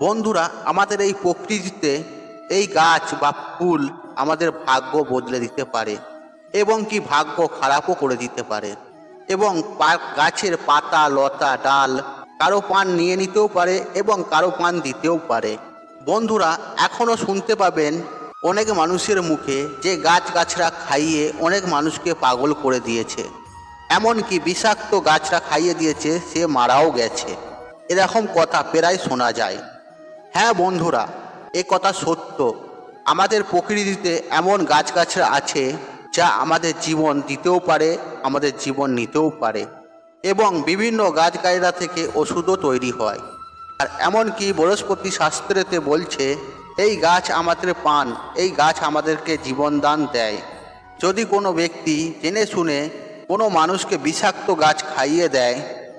বন্ধুরা, আমাদের এই প্রকৃতিতে এই গাছ বা ফুল আমাদের ভাগ্য বদলে দিতে পারে এবং কি ভাগ্য খারাপও করে দিতে পারে এবং গাছের পাতা, লতা, ডাল কারও পান নিয়ে নিতেও পারে এবং কারও পান দিতেও পারে। বন্ধুরা এখনও শুনতে পাবেন অনেক মানুষের মুখে যে গাছ গাছরা খাইয়ে অনেক মানুষকে পাগল করে দিয়েছে। এমনকি বিষাক্ত গাছরা খাইয়ে দিয়েছে, সে মারাও গেছে। এরকম কথা প্রায় শোনা যায়। হ্যাঁ বন্ধুরা, এ কথা সত্য। আমাদের প্রকৃতিতে এমন গাছগাছরা আছে যা আমাদের জীবন দিতেও পারে, আমাদের জীবন নিতেও পারে এবং বিভিন্ন গাছগাছরা থেকে ওষুধও তৈরি হয়। আর এমনকি বৃহস্পতি শাস্ত্রেতে বলছে, এই গাছ আমাদের পান, এই গাছ আমাদেরকে জীবনদান দেয়। যদি কোনো ব্যক্তি জেনে শুনে কোনো মানুষকে বিষাক্ত গাছ খাইয়ে দেয়,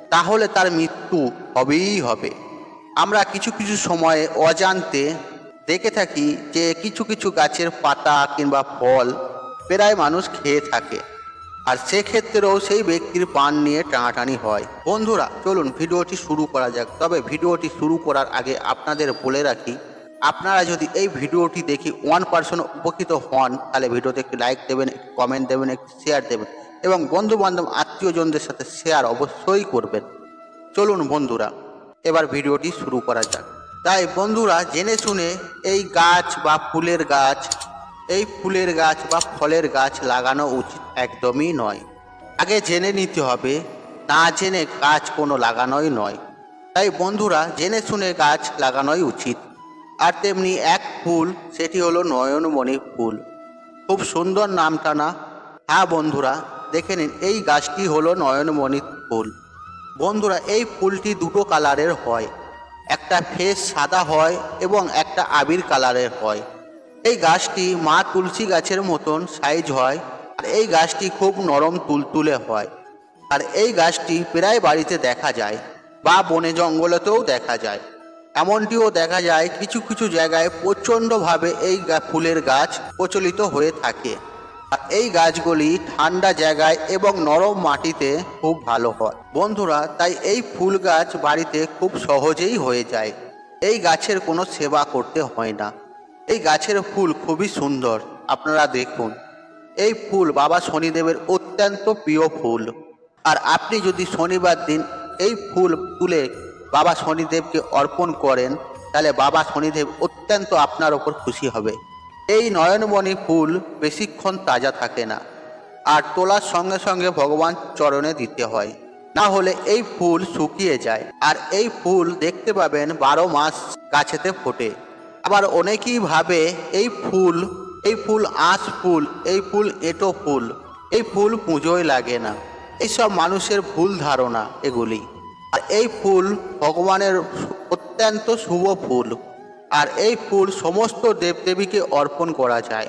তাহলে তার মৃত্যু হবেই হবে। আমরা কিছু কিছু সময়ে অজান্তে দেখে থাকি যে কিছু কিছু গাছের পাতা কিংবা ফল প্রায় মানুষ খেয়ে থাকে। আর সেক্ষেত্রেও সেই ব্যক্তির পান নিয়ে টানাটানি হয়। বন্ধুরা, চলুন ভিডিওটি শুরু করা যাক। তবে ভিডিওটি শুরু করার আগে আপনাদের বলে রাখি, আপনারা যদি এই ভিডিওটি দেখি ওয়ান পার্সেন্ট উপকৃত হন, তাহলে ভিডিওতে একটি লাইক দেবেন, একটি কমেন্ট দেবেন, একটি শেয়ার দেবেন এবং বন্ধু বান্ধব আত্মীয়জনদের সাথে শেয়ার অবশ্যই করবেন। চলুন বন্ধুরা। এবার ভিডিওটি শুরু করা যাক। তাই বন্ধুরা, জেনে শুনে এই গাছ বা ফুলের গাছ, এই ফুলের গাছ বা ফলের গাছ লাগানো উচিত, একদমই নয়। আগে জেনে নিতে হবে, না জেনে গাছ কোনো লাগানোই নয়। তাই বন্ধুরা, জেনে শুনে গাছ লাগানোই উচিত। আর তেমনি এক ফুল, সেটি হলো নয়নমণি ফুল। খুব সুন্দর নামটা না? হ্যাঁ বন্ধুরা, দেখে নিন, এই গাছটি হলো নয়নমণি ফুল। বন্ধুরা, এই ফুলটি দুটো কালারের হয়। একটা ফেস সাদা হয় এবং একটা আবির কালারের হয়। এই গাছটি মা তুলসী গাছের মতন সাইজ হয় আর এই গাছটি খুব নরম তুলতুলে হয়। আর এই গাছটি প্রায় বাড়িতে দেখা যায় বা বনে জঙ্গলেতেও দেখা যায়। এমনটিও দেখা যায় কিছু কিছু জায়গায় প্রচণ্ডভাবে এই ফুলের গাছ প্রচলিত হয়ে থাকে। এই গাছগুলি ঠান্ডা জায়গায় এবং নরম মাটিতে খুব ভালো হয়। বন্ধুরা, তাই এই ফুল গাছ বাড়িতে খুব সহজেই হয়ে যায়। এই গাছের কোনো সেবা করতে হয় না। এই গাছের ফুল খুবই সুন্দর। আপনারা দেখুন, এই ফুল বাবা শনিদেবের অত্যন্ত প্রিয় ফুল। আর আপনি যদি শনিবার দিন এই ফুল তুলে বাবা শনিদেবকে অর্পণ করেন, তাহলে বাবা শনিদেব অত্যন্ত আপনার ওপর খুশি হবে। এই নয়নমণি ফুল বেশিক্ষণ তাজা থাকে না, আর তোলার সঙ্গে সঙ্গে ভগবান চরণে দিতে হয়। না হলে এই ফুল শুকিয়ে যায়, আর এই ফুল দেখতে পাবেন বারো মাস গাছেতে ফোটে। আবার অনেকেই ভাবে এই ফুল এই ফুল আঁশ ফুল, এই ফুল এঁটো ফুল, এই ফুল পুজোয় লাগে না। এইসব মানুষের ভুল ধারণা এগুলি। আর এই ফুল ভগবানের অত্যন্ত শুভ ফুল। আর এই ফুল সমস্ত দেবদেবীকে অর্পণ করা যায়।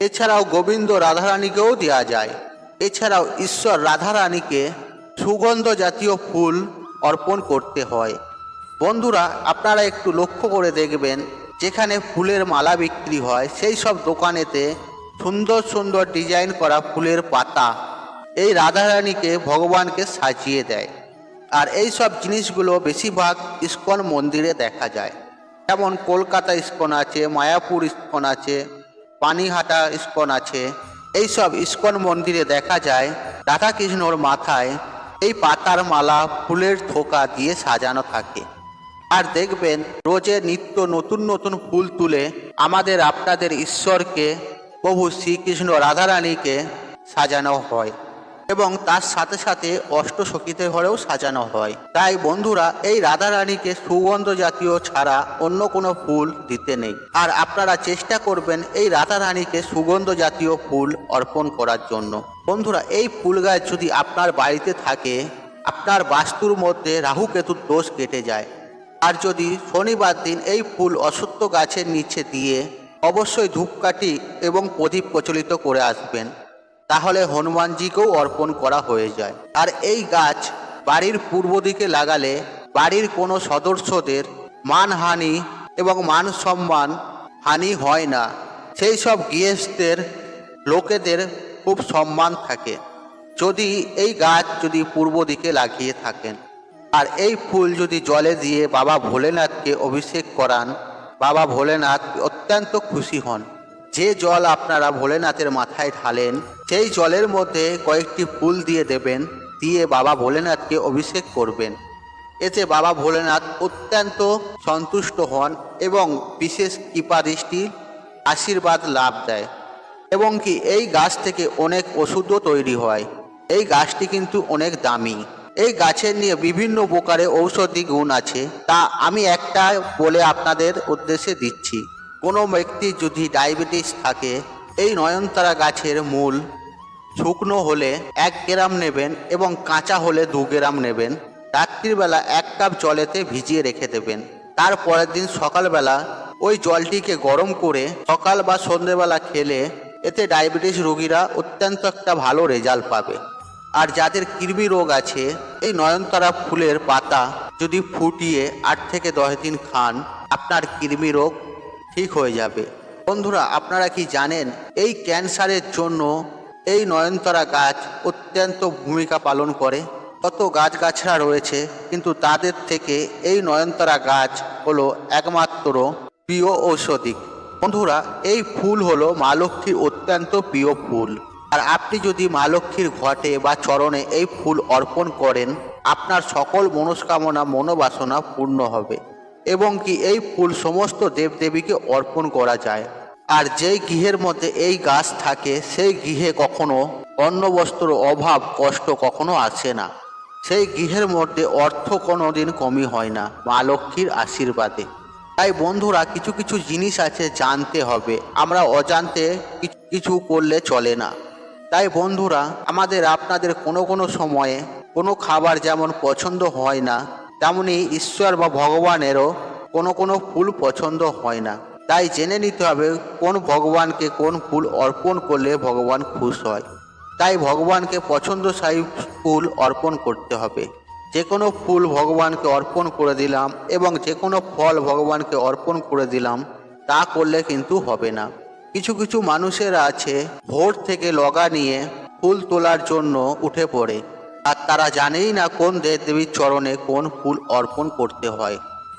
এছাড়াও গোবিন্দ রাধারানীকেও দেওয়া যায়। এছাড়াও ঈশ্বর রাধারানীকে সুগন্ধ জাতীয় ফুল অর্পণ করতে হয়। বন্ধুরা, আপনারা একটু লক্ষ্য করে দেখবেন, যেখানে ফুলের মালা বিক্রি হয়, সেই সব দোকানেতে সুন্দর সুন্দর ডিজাইন করা ফুলের পাতা এই রাধারানীকে ভগবানকে সাজিয়ে দেয়। আর এই সব জিনিসগুলো বেশিরভাগ ইস্কন মন্দিরে দেখা যায়। যেমন কলকাতা ইস্কন আছে, মায়াপুর ইস্কন আছে, পানিহাটা ইস্কন আছে। এই সব ইস্কন মন্দিরে দেখা যায় রাধাকৃষ্ণর মাথায় এই পাতার মালা, ফুলের থোকা দিয়ে সাজানো থাকে। আর দেখবেন রোজে নিত্য নতুন নতুন ফুল তুলে আমাদের আপনাদের ঈশ্বরকে, প্রভু শ্রীকৃষ্ণ রাধারানীকে সাজানো হয়। এবং তার সাথে সাথে অষ্টসখীতে ঘরেও সাজানো হয়। তাই বন্ধুরা, এই রাধারানীকে সুগন্ধ জাতীয় ছাড়া অন্য কোনো ফুল দিতে নেই। আর আপনারা চেষ্টা করবেন এই রাধারানীকে সুগন্ধ জাতীয় ফুল অর্পণ করার জন্য। বন্ধুরা, এই ফুল গাছ যদি আপনার বাড়িতে থাকে, আপনার বাস্তুর মধ্যে রাহু কেতুর দোষ কেটে যায়। আর যদি শনিবার দিন এই ফুল অসত্য গাছের নিচে দিয়ে অবশ্যই ধূপকাঠি এবং প্রদীপ প্রচলিত করে আসবেন। তাহলে হনুমানজিকেও অর্পণ করা হয়ে যায়। আর এই গাছ বাড়ির পূর্ব দিকে লাগালে বাড়ির কোনো সদস্যদের মানহানি এবং মান সম্মান হানি হয় না। সেই সব গৃহস্থের লোকেদের খুব সম্মান থাকে। যদি এই গাছ যদি পূর্ব দিকে লাগিয়ে থাকেন, আর এই ফুল যদি জলে দিয়ে বাবা ভোলেনাথকে অভিষেক করান, বাবা ভোলেনাথ অত্যন্ত খুশি হন। যে জল আপনারা ভোলেনাথের মাথায় ঢালেন, সেই জলের মধ্যে কয়েকটি ফুল দিয়ে দেবেন, দিয়ে বাবা ভোলেনাথকে অভিষেক করবেন। এতে বাবা ভোলেনাথ অত্যন্ত সন্তুষ্ট হন এবং বিশেষ কৃপা দৃষ্টির আশীর্বাদ লাভ দেয়। এবং কি এই গাছ থেকে অনেক ওষুধও তৈরি হয়। এই গাছটি কিন্তু অনেক দামি। এই গাছের নিয়ে বিভিন্ন প্রকারে ঔষধি গুণ আছে। তা আমি একটা বলে আপনাদের উদ্দেশ্যে দিচ্ছি। কোনো ব্যক্তির যদি ডায়াবেটিস থাকে, এই নয়নতারা গাছের মূল শুকনো হলে এক গ্রাম নেবেন এবং কাঁচা হলে দু গ্রাম নেবেন। রাত্রিবেলা এক কাপ জলেতে ভিজিয়ে রেখে দেবেন। তার পরের দিন সকালবেলা ওই জলটিকে গরম করে সকাল বা সন্ধেবেলা খেলে এতে ডায়াবেটিস রোগীরা অত্যন্ত একটা ভালো রেজাল্ট পাবে। আর যাদের কৃমি রোগ আছে, এই নয়নতারা ফুলের পাতা যদি ফুটিয়ে আট থেকে দশ দিন খান, আপনার কৃমি রোগ ঠিক হয়ে যাবে। বন্ধুরা, আপনারা কি জানেন, এই ক্যান্সারের জন্য এই নয়নতারা গাছ অত্যন্ত ভূমিকা পালন করে। কত গাছগাছরা রয়েছে, কিন্তু তাদের থেকে এই নয়নতারা গাছ হলো একমাত্র প্রিয় ঔষধিক বন্ধুরা, এই ফুল হলো মা লক্ষ্মীর অত্যন্ত প্রিয় ফুল। আর আপনি যদি মা লক্ষ্মীর ঘটে বা চরণে এই ফুল অর্পণ করেন, আপনার সকল মনস্কামনা, মনোবাসনা পূর্ণ হবে। এবং কি এই ফুল সমস্ত দেবদেবীকে অর্পণ করা যায়। আর যেই গৃহের মধ্যে এই গাছ থাকে, সেই গৃহে কখনো অন্ন বস্ত্র অভাব, কষ্ট কখনো আসে না। সেই গৃহের মধ্যে অর্থ কোনো দিন কমই হয় না, মা লক্ষ্মীর আশীর্বাদে। তাই বন্ধুরা, কিছু কিছু জিনিস আছে জানতে হবে। আমরা অজান্তে কিছু করলে চলে না। তাই বন্ধুরা, আমাদের আপনাদের কোনো কোনো সময়ে কোনো খাবার যেমন পছন্দ হয় না তেমনি ঈশ্বর বা ভগবানেরও কোনো কোনো ফুল পছন্দ হয় না। তাই জেনে নিতে হবে কোন ভগবানকে কোন ফুল অর্পণ করলে ভগবান খুশ হয়। তাই ভগবানকে পছন্দসাই ফুল অর্পণ করতে হবে। যে কোনো ফুল ভগবানকে অর্পণ করে দিলাম এবং যে কোনো ফল ভগবানকে অর্পণ করে দিলাম, তা করলে কিন্তু হবে না। কিছু কিছু মানুষেরা আছে ভোর থেকে লগা নিয়ে ফুল তোলার জন্য উঠে পড়ে। আর তারা জানেই না কোন দেবদেবীর চরণে কোন ফুল অর্পণ করতে হয়।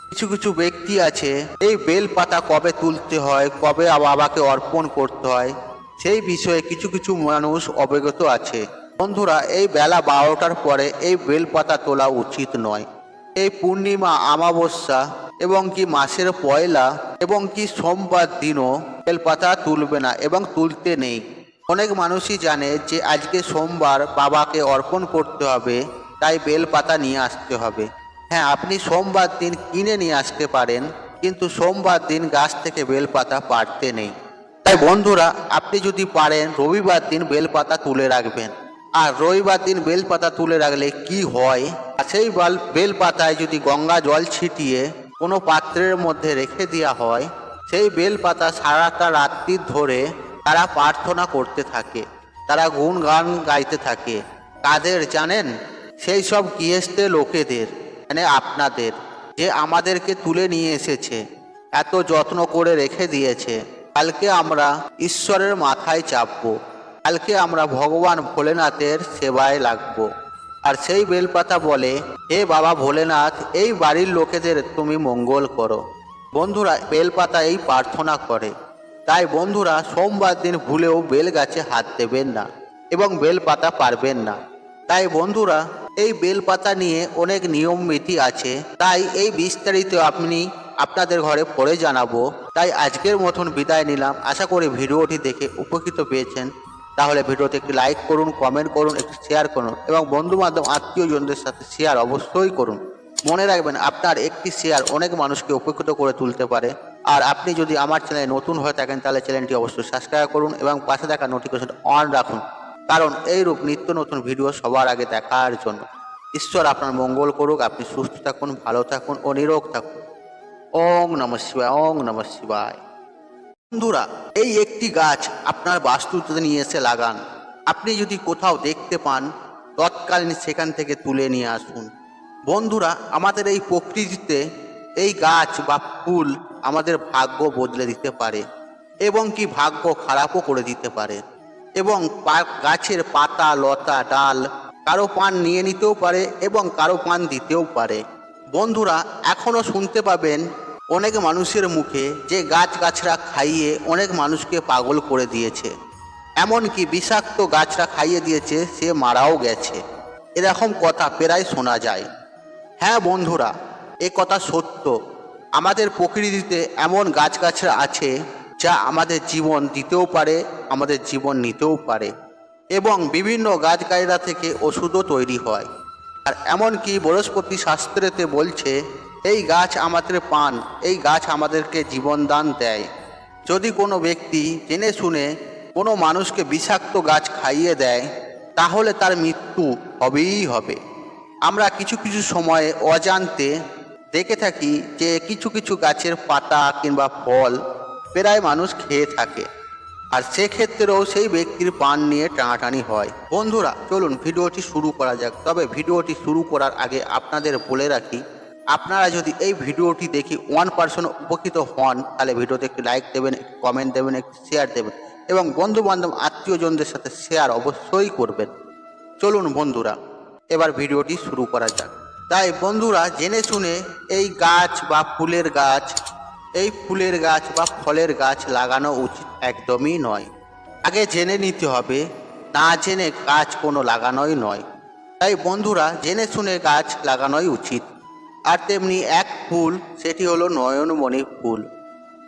কিছু কিছু ব্যক্তি আছে, এই বেল পাতা কবে তুলতে হয়, কবে বাবাকে অর্পণ করতে হয়, সেই বিষয়ে কিছু কিছু মানুষ অবগত আছে। বন্ধুরা, এই বেলা বারোটার পরে এই বেল পাতা তোলা উচিত নয়। এই পূর্ণিমা আমাবস্যা এবং কি মাসের পয়লা এবং কি সোমবার দিনও বেলপাতা তুলবে না এবং তুলতে নেই। অনেক মানুষই জানে যে আজকে সোমবার বাবাকে অর্পণ করতে হবে, তাই বেলপাতা নিয়ে আসতে হবে। হ্যাঁ আপনি সোমবার দিন কিনে নিয়ে আসতে পারেন, কিন্তু সোমবার দিন গাছ থেকে বেলপাতা পারতে নেই। তাই বন্ধুরা, আপনি যদি পারেন, রবিবার দিন বেলপাতা তুলে রাখবেন। আর রবিবার দিন বেলপাতা তুলে রাখলে কি হয়? সেই বাল বেলপাতায় যদি গঙ্গা জল ছিটিয়ে কোনো পাত্রের মধ্যে রেখে দেওয়া হয়, সেই বেলপাতা সারাটা রাত্রি ধরে তারা প্রার্থনা করতে থাকে, তারা গুণ গান গাইতে থাকে। কাদের জানেন? সেই সব গৃহস্থে লোকেদের মানে আপনাদের, যে আমাদেরকে তুলে নিয়ে এসেছে, এত যত্ন করে রেখে দিয়েছে। কালকে আমরা ঈশ্বরের মাথায় চাপবো, কালকে আমরা ভগবান ভোলেনাথের সেবায় লাগবো। আর সেই বেলপাতা বলে, হে বাবা ভোলেনাথ, এই বাড়ির লোকেদের তুমি মঙ্গল করো। বন্ধুরা, বেলপাতা এই প্রার্থনা করে। তাই বন্ধুরা সোমবার দিন ভুলেও বেল গাছে হাত দেবেন না এবং বেল পাতা পারবেন না। তাই বন্ধুরা, এই বেল পাতা নিয়ে অনেক নিয়ম নীতি আছে। তাই এই বিস্তারিত আপনি আপনাদের ঘরে পরে জানাব। তাই আজকের মতন বিদায় নিলাম। আশা করি ভিডিওটি দেখে উপকৃত পেয়েছেন। তাহলে ভিডিওতে একটি লাইক করুন, কমেন্ট করুন, একটি শেয়ার করুন এবং বন্ধু বান্ধব আত্মীয়জনদের সাথে শেয়ার অবশ্যই করুন। মনে রাখবেন, আপনার একটি শেয়ার অনেক মানুষকে উপকৃত করে তুলতে পারে। আর আপনি যদি আমার চ্যানেলে নতুন হয়ে থাকেন, তাহলে চ্যানেলটি অবশ্যই সাবস্ক্রাইব করুন এবং পাশে থাকা নোটিফিকেশন অন রাখুন। কারণ এইরূপ নিত্য নতুন ভিডিও সবার আগে দেখার জন্য। ঈশ্বর আপনার মঙ্গল করুক, আপনি সুস্থ থাকুন, ভালো থাকুন ও নিরোগ থাকুন। ওং নম শিবায় ওং নম শিবায়। বন্ধুরা, এই একটি গাছ আপনার বাস্তুতে নিয়ে এসে লাগান। আপনি যদি কোথাও দেখতে পান, তৎকালীন সেখান থেকে তুলে নিয়ে আসুন। বন্ধুরা, আমাদের এই প্রকৃতিতে এই গাছ বা ফুল আমাদের ভাগ্য বদলে দিতে পারে এবং কি ভাগ্য খারাপও করে দিতে পারে। এবং গাছের পাতা, লতা, ডাল কারও পান নিয়ে নিতেও পারে এবং কারও পান দিতেও পারে। বন্ধুরা এখনও শুনতে পাবেন অনেক মানুষের মুখে যে গাছ গাছরা খাইয়ে অনেক মানুষকে পাগল করে দিয়েছে। এমনকি বিষাক্ত গাছরা খাইয়ে দিয়েছে, সে মারাও গেছে। এরকম কথা প্রায় শোনা যায়। হ্যাঁ বন্ধুরা, এ কথা সত্য। আমাদের প্রকৃতিতে এমন গাছগাছরা আছে যা আমাদের জীবন দিতেও পারে, আমাদের জীবন নিতেও পারে এবং বিভিন্ন গাছগাছরা থেকে ওষুধও তৈরি হয়। আর এমনকি বৃহস্পতি শাস্ত্রেতে বলছে, এই গাছ আমাদের পান, এই গাছ আমাদেরকে জীবনদান দেয়। যদি কোনো ব্যক্তি জেনে শুনে কোনো মানুষকে বিষাক্ত গাছ খাইয়ে দেয়, তাহলে তার মৃত্যু হবেই হবে। আমরা কিছু কিছু সময়ে অজান্তে দেখে থাকি যে কিছু কিছু গাছের পাতা কিংবা ফল প্রায় মানুষ খেয়ে থাকে। আর সেক্ষেত্রেও সেই ব্যক্তির পান নিয়ে টানাটানি হয়। বন্ধুরা, চলুন ভিডিওটি শুরু করা যাক। তবে ভিডিওটি শুরু করার আগে আপনাদের বলে রাখি, আপনারা যদি এই ভিডিওটি দেখে ওয়ান পার্সেন্ট উপকৃত হন, তাহলে ভিডিওতে একটি লাইক দেবেন, একটি কমেন্ট দেবেন, একটি শেয়ার দেবেন এবং বন্ধু বান্ধব আত্মীয়জনদের সাথে শেয়ার অবশ্যই করবেন। চলুন বন্ধুরা, এবার ভিডিওটি শুরু করা যাক। তাই বন্ধুরা জেনে শুনে এই গাছ বা ফুলের গাছ, এই ফুলের গাছ বা ফলের গাছ লাগানো উচিত একদমই নয়। আগে জেনে নিতে হবে, না জেনে গাছ কোনো লাগানোই নয়। তাই বন্ধুরা জেনে শুনে গাছ লাগানোই উচিত। আর তেমনি এক ফুল, সেটি হলো নয়নমণি ফুল।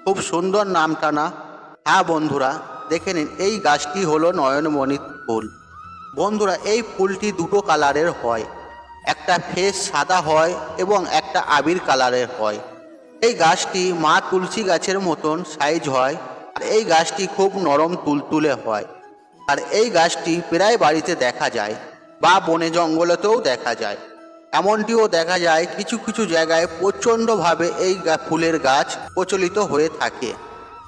খুব সুন্দর নামটা না? হ্যাঁ বন্ধুরা, দেখে নিন, এই গাছটি হলো নয়নমণি ফুল। বন্ধুরা, এই ফুলটি দুটো কালারের হয়। একটা ফেস সাদা হয় এবং একটা আবির কালারের হয়। এই গাছটি মা তুলসী গাছের মতন সাইজ হয় আর এই গাছটি খুব নরম তুলতুলে হয়। আর এই গাছটি প্রায় বাড়িতে দেখা যায় বা বনে জঙ্গলেতেও দেখা যায়। এমনটিও দেখা যায় কিছু কিছু জায়গায় প্রচণ্ডভাবে এই ফুলের গাছ প্রচলিত হয়ে থাকে।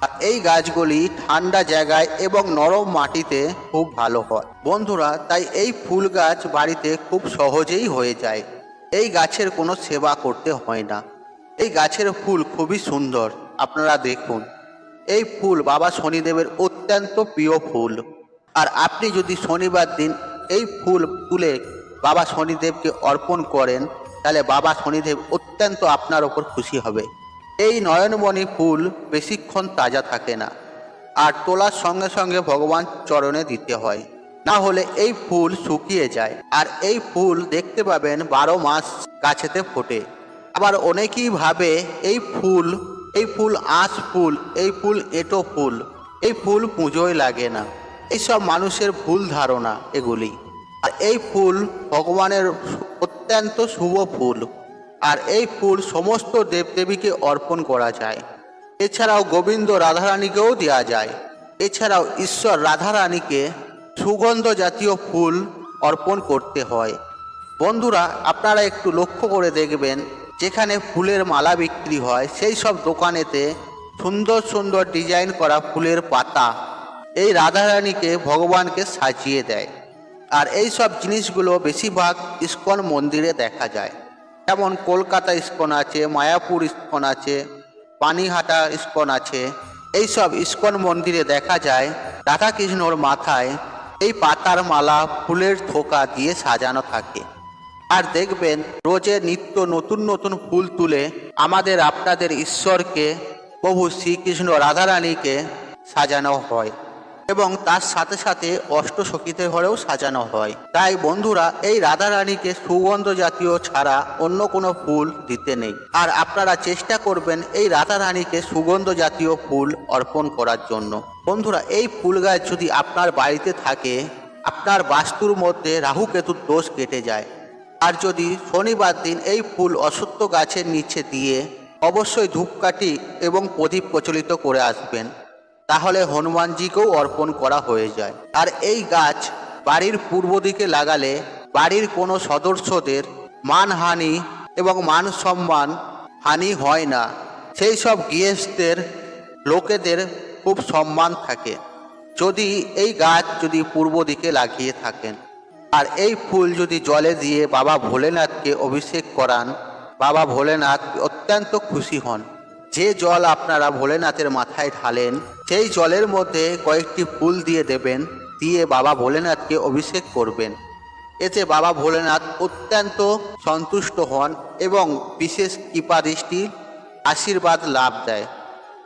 এই গাছগুলি ঠান্ডা জায়গায় এবং নরম মাটিতে খুব ভালো হয়। বন্ধুরা, তাই এই ফুল গাছ বাড়িতে খুব সহজেই হয়ে যায়। এই গাছের কোনো সেবা করতে হয় না। এই গাছের ফুল খুবই সুন্দর। আপনারা দেখুন, এই ফুল বাবা শনিদেবের অত্যন্ত প্রিয় ফুল। আর আপনি যদি শনিবার দিন এই ফুল তুলে বাবা শনিদেবকে অর্পণ করেন, তাহলে বাবা শনিদেব অত্যন্ত আপনার ওপর খুশি হবে। এই নয়নমণি ফুল বেশিক্ষণ তাজা থাকে না, আর তোলার সঙ্গে সঙ্গে ভগবান চরণে দিতে হয়। না হলে এই ফুল শুকিয়ে যায়, আর এই ফুল দেখতে পাবেন বারো মাস গাছেতে ফোটে। আবার অনেকেই ভাবে এই ফুল এই ফুল আঁশ ফুল, এই ফুল এটো ফুল, এই ফুল পুজোয় লাগে না। এইসব মানুষের ভুল ধারণা এগুলি। আর এই ফুল ভগবানের অত্যন্ত শুভ ফুল। আর এই ফুল সমস্ত দেবদেবীকে অর্পণ করা যায়। এছাড়াও গোবিন্দ রাধারানীকেও দেওয়া যায়। এছাড়াও ঈশ্বর রাধারানীকে সুগন্ধ জাতীয় ফুল অর্পণ করতে হয়। বন্ধুরা, আপনারা একটু লক্ষ্য করে দেখবেন, যেখানে ফুলের মালা বিক্রি হয়, সেই সব দোকানেতে সুন্দর সুন্দর ডিজাইন করা ফুলের পাতা এই রাধারানীকে ভগবানকে সাজিয়ে দেয়। আর এই সব জিনিসগুলো বেশিরভাগ ইস্কন মন্দিরে দেখা যায়। যেমন কলকাতা ইস্কন আছে, মায়াপুর ইস্কন আছে, পানিহাটা ইস্কন আছে। এই সব ইস্কন মন্দিরে দেখা যায় রাধাকৃষ্ণর মাথায় এই পাতার মালা, ফুলের থোকা দিয়ে সাজানো থাকে। আর দেখবেন রোজে নিত্য নতুন নতুন ফুল তুলে আমাদের আপনাদের ঈশ্বরকে, প্রভু শ্রীকৃষ্ণ রাধারানীকে সাজানো হয়। এবং তার সাথে সাথে অষ্টসখীতে ঘরেও সাজানো হয়। তাই বন্ধুরা, এই রাধারানীকে সুগন্ধ জাতীয় ছাড়া অন্য কোনো ফুল দিতে নেই। আর আপনারা চেষ্টা করবেন এই রাধারানীকে সুগন্ধ জাতীয় ফুল অর্পণ করার জন্য। বন্ধুরা, এই ফুল গাছ যদি আপনার বাড়িতে থাকে, আপনার বাস্তুর মধ্যে রাহু কেতুর দোষ কেটে যায়। আর যদি শনিবার দিন এই ফুল অসত্য গাছের নিচে দিয়ে অবশ্যই ধূপকাঠি এবং প্রদীপ প্রচলিত করে আসবেন। তাহলে হনুমানজিকেও অর্পণ করা হয়ে যায়। আর এই গাছ বাড়ির পূর্ব দিকে লাগালে বাড়ির কোনো সদস্যদের মানহানি এবং মান সম্মান হানি হয় না। সেই সব গৃহস্থের লোকেদের খুব সম্মান থাকে। যদি এই গাছ যদি পূর্ব দিকে লাগিয়ে থাকেন, আর এই ফুল যদি জলে দিয়ে বাবা ভোলেনাথকে অভিষেক করান, বাবা ভোলেনাথ অত্যন্ত খুশি হন। যে জল আপনারা ভোলেনাথের মাথায় ঢালেন, সেই জলের মধ্যে কয়েকটি ফুল দিয়ে দেবেন, দিয়ে বাবা ভোলেনাথকে অভিষেক করবেন। এতে বাবা ভোলেনাথ অত্যন্ত সন্তুষ্ট হন এবং বিশেষ কৃপা দৃষ্টি আশীর্বাদ লাভ দেয়।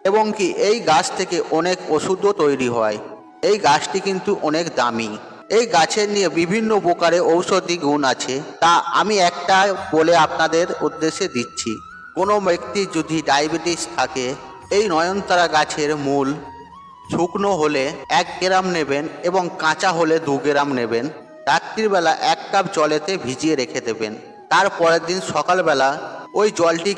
এবং কি এই গাছ থেকে অনেক ওষুধও তৈরি হয়। এই গাছটি কিন্তু অনেক দামি। এই গাছের নিয়ে বিভিন্ন প্রকারে ঔষধি গুণ আছে। তা আমি একটা বলে আপনাদের উদ্দেশ্যে দিচ্ছি। কোনো ব্যক্তির যদি ডায়াবেটিস থাকে, এই নয়নতারা গাছের মূল শুকনো হলে এক গ্রাম নেবেন এবং কাঁচা হলে দু গ্রাম নেবেন। রাত্রিবেলা এক কাপ জলেতে ভিজিয়ে রেখে দেবেন। তারপরের দিন সকালবেলা ওই জলটি